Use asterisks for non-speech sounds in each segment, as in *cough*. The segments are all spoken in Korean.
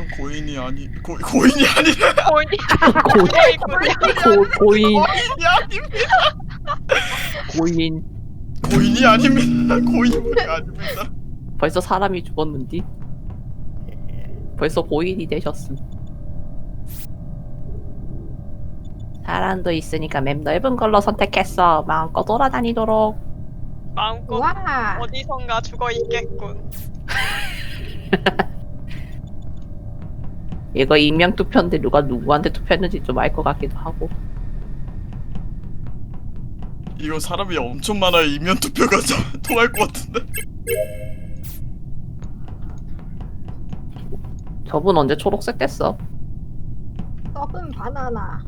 전 고인이 아니 고, 고인이 아니 *laughs* 고인이 고, 고, 고인 고인이 아닙니다. 고인 고인이 아닙니다. 고인물이 아닙니다. 벌써 사람이 죽었는디 벌써 고인이 되셨음 사람도 있으니까 맵 넓은 걸로 선택했어 마음껏 돌아다니도록 마음껏 와. 어디선가 죽어 있겠군. *laughs* 이거 익명 투표인데 누가 누구한테 투표했는지 좀 알 것 같기도 하고 이거 사람이 엄청 많아야 이면 투표가 좀 통할 *laughs* 것 같은데. 저분 언제 초록색 됐어? 썩은 바나나.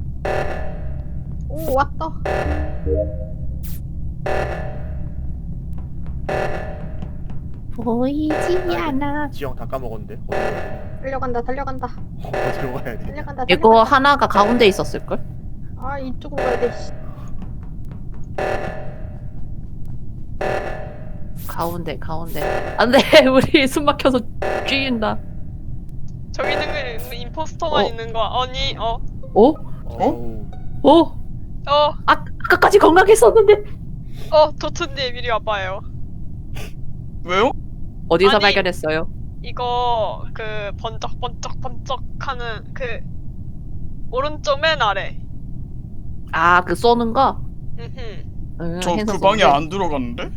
오 왔다. 보이지 않아 지형 다 까먹었는데 어디로 되나? 달려간다 달려간다 어디로 가야 돼? 달려간다. 이거 달려간다. 하나가 가운데 있었을걸? 아 이쪽으로 가야 돼. 씨. 가운데 가운데 안 돼 *laughs* 우리 숨 막혀서 쥐인다 저기 있는 거 임포스터만 어. 있는 거 아니 어 어? 어우, 어? 어, 아, 아까까지 건강했었는데 어, 도트님 이리 와봐요. 왜요? 어디서 아니. 발견했어요? 이거 그 번쩍 번쩍 번쩍하는 그 오른쪽 맨 아래. 아 그 쏘는 거? 음흠. 응, 저 해서 그 방에. 안 들어갔는데?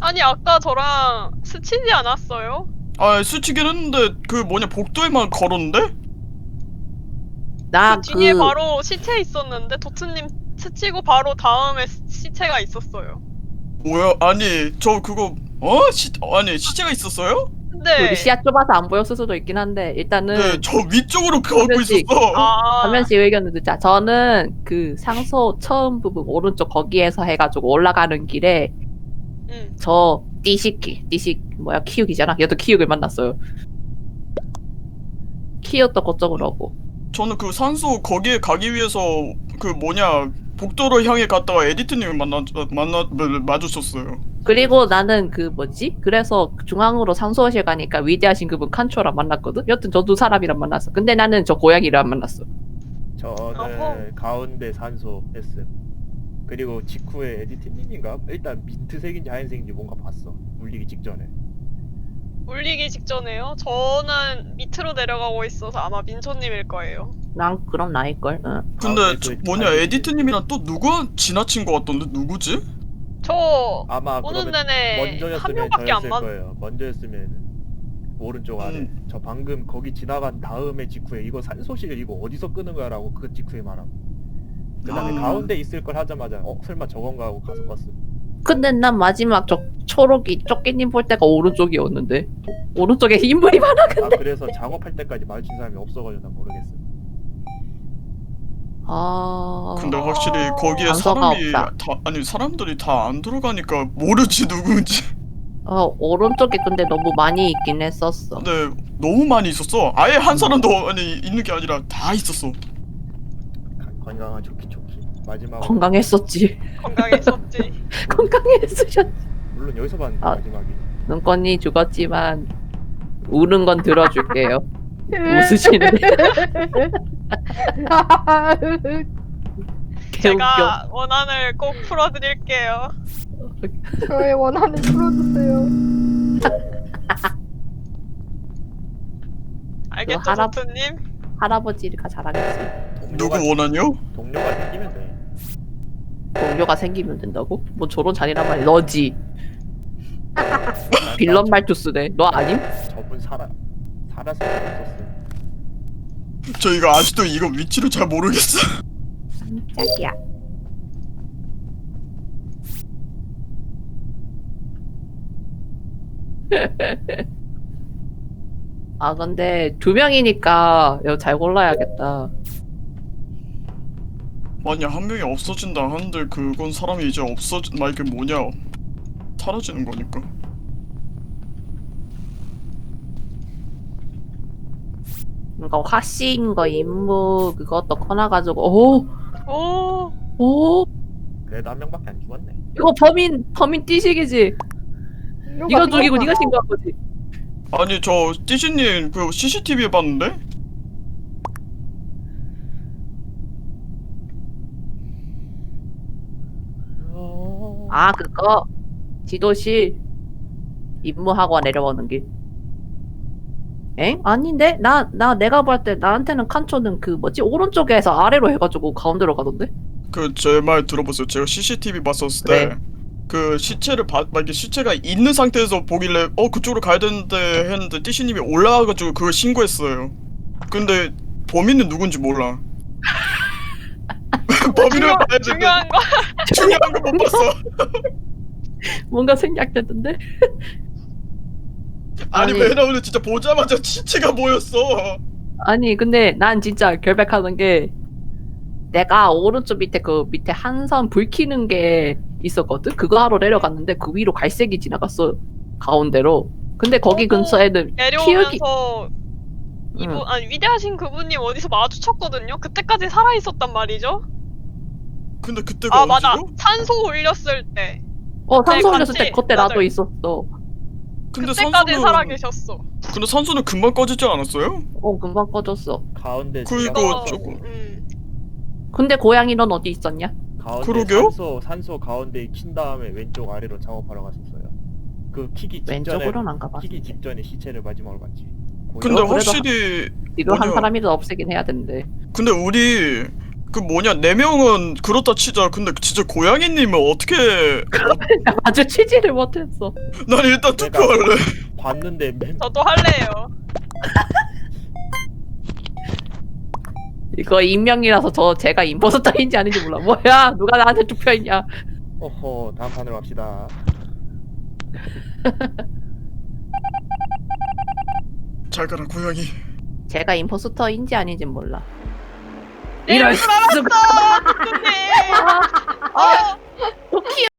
아니 아까 저랑 스치지 않았어요? 아 스치긴 했는데 그 뭐냐 복도에만 걸었는데? 나그 뒤에 그- 바로 시체 있었는데 도트님 스치고 바로 다음에 시- 시체가 있었어요. 뭐야? 아니 저 그거 어? 시, 아니 시체가 있었어요? 네. 우리 시야 좁아서 안 보였을 수도 있긴 한데 일단은 네, 저 위쪽으로 가고 번씩. 있었어. 아, 한 명씩 의견을 듣자. 저는 그 상소 처음 부분 오른쪽 거기에서 해가지고 올라가는 길에 응. 저 띠식기 띠식 뭐야 키우기잖아. 얘도 키우기를 만났어요. 키우도 그쪽으로 오고 저는 그 산소 거기에 가기 위해서 그 뭐냐 복도로 향해 갔다가 에디트님을 만나 만나 마주쳤어요. 그리고 나는 그 뭐지? 그래서 중앙으로 상소실 가니까 위대하신 그분 칸초랑 만났거든. 여튼 저 두 사람이랑 만났어. 근데 나는 저 고양이랑 만났어. 저는 어허. 가운데 산소 S 그리고 직후에 에디트님인가? 일단 민트색인지 하얀색인지 뭔가 봤어 울리기 직전에 울리기 직전에요. 저는 밑으로 내려가고 있어서 아마 민초님일 거예요. 난 그럼 나일 걸. 응. 근데 가운데 저그 뭐냐 에디트님이랑 또 누가 지나친 것 같던데 누구지? 저 아마 오는 그러면 내내 한 먼저였으면 명밖에 안 저였을 만. 거예요 먼저였으면 오른쪽 아래 음. 저 방금 거기 지나간 다음에 직후에 이거 산소실 이거 어디서 끄는 거야라고 그 직후에 말함 그 다음에 아. 가운데 있을 걸 하자마자 어 설마 저건가 하고 가서 봤음 근데 난 마지막 저 초록이 쪼끼님 볼 때가 오른쪽이었는데 오른쪽에 인물이 많아. 아 그래서 작업할 때까지 마주친 사람이 없어가지고 난 모르겠어 아. 근데 확실히 거기에 단서가 사람이 없다. 다 아니 사람들이 다 안 들어가니까 모르지 누구인지. 어 오른쪽에 근데 너무 많이 있긴 했었어. 근데 너무 많이 있었어. 아예 한 사람도 아니 있는 게 아니라 다 있었어. 가- 건강한 좋기 좋기 마지막으로 건강했었지. 건강했었지. *laughs* 건강했으셨. 물론 여기서 봤는데 아. 마지막이 눈꽃이 죽었지만 우는 건 들어줄게요. *laughs* 웃으시네. 개웃겨. *laughs* *laughs* 제가 원한을 꼭 풀어드릴게요. 저의 원한을 풀어주세요. 알겠죠, 그 할아- 도트님? 할아버지가 자랑했지. 누구 원하냐? 동료가 생기면 돼 동료가 생기면 된다고? 뭐 저런 잔인한 말이 너지. *laughs* 빌런 말투 쓰네. 너 아님? 저분 살아 살아서 없었어 저희가 아직도 이거 위치를 잘 모르겠어. 자기야. 아 근데 두 명이니까 이거 잘 골라야겠다. 아니 한 명이 없어진다 하는데 그건 사람이 이제 없어진 막 이게 뭐냐 사라지는 거니까. 그러니까 화씨인 거 임무 그것도 커나가지고 오 오, 오 그래도 한 명밖에 안 죽었네 이거 범인 범인 띠식이지. 네가 죽이고 네가 신고 신고한 거지. 아니 저 띠시님 그 CCTV 봤는데? 어... 아 그거 지도실 임무하고 내려오는 길. 엥? 아닌데? 나, 나 내가 볼 때 나한테는 칸초는 그 뭐지? 오른쪽에서 아래로 해가지고 가운데로 가던데? 그 제 말 들어보세요. 제가 CCTV 봤었을 때. 네. 그 시체를 봐, 막 이렇게 시체가 있는 상태에서 보길래 어 그쪽으로 가야 되는데 했는데 띠시님이 올라와가지고 그걸 신고했어요. 근데 범인은 누군지 몰라. *laughs* *laughs* 범인을 중요, 봐야 되는데 중요한 거 중요한 거 못 봤어. *laughs* 뭔가 생략됐던데? 아니 아니. 왜냐면 진짜 보자마자 시체가 보였어. 아니 근데 난 진짜 결백하는 게 내가 오른쪽 밑에 그 밑에 한선 불 켜는 게 있었거든? 그거 하러 내려갔는데 그 위로 갈색이 지나갔어 가운데로 근데 거기 어머. 근처에는 내려오면서 이분 응. 아니 위대하신 그분님 어디서 마주쳤거든요. 그때까지 살아 있었단 말이죠. 근데 그때가 아 맞아 언제죠? 산소 올렸을 때 어 산소 네, 올렸을 때 같이. 그때 나도 맞아요. 있었어 근데 그때까지 산소는 살아 계셨어. 근데 산소는 금방 꺼지지 않았어요? 어 금방 꺼졌어 가운데 그리고 지나가서 조금- 음. 근데 고양이 넌 어디 있었냐? 가운데 그러게요? 산소 산소 가운데 킨 다음에 왼쪽 아래로 작업하러 갔었어요. 그 키기 직전에 왼쪽으로는 안 가봤어 키기 직전에 시체를 마지막으로 봤지. 근데 어, 그래도 확실히 이거 한 뭐냐. 사람이라도 없애긴 해야 되는데 근데 우리 그 뭐냐 네 명은 그렇다 치자. 근데 진짜 고양이님은 어떻게? 어, 아주 취지를 못했어 난 일단 내가- 투표할래. 봤는데 맨 저도 할래요. *laughs* 이거 익명이라서 저 제가 임포스터인지 아닌지 몰라 뭐야 누가 나한테 투표했냐 어허 다음 판으로 갑시다. 잘 가라 고양이. 제가 임포스터인지 아닌지 몰라 내 이럴 얼굴 알았어! 근데. 아.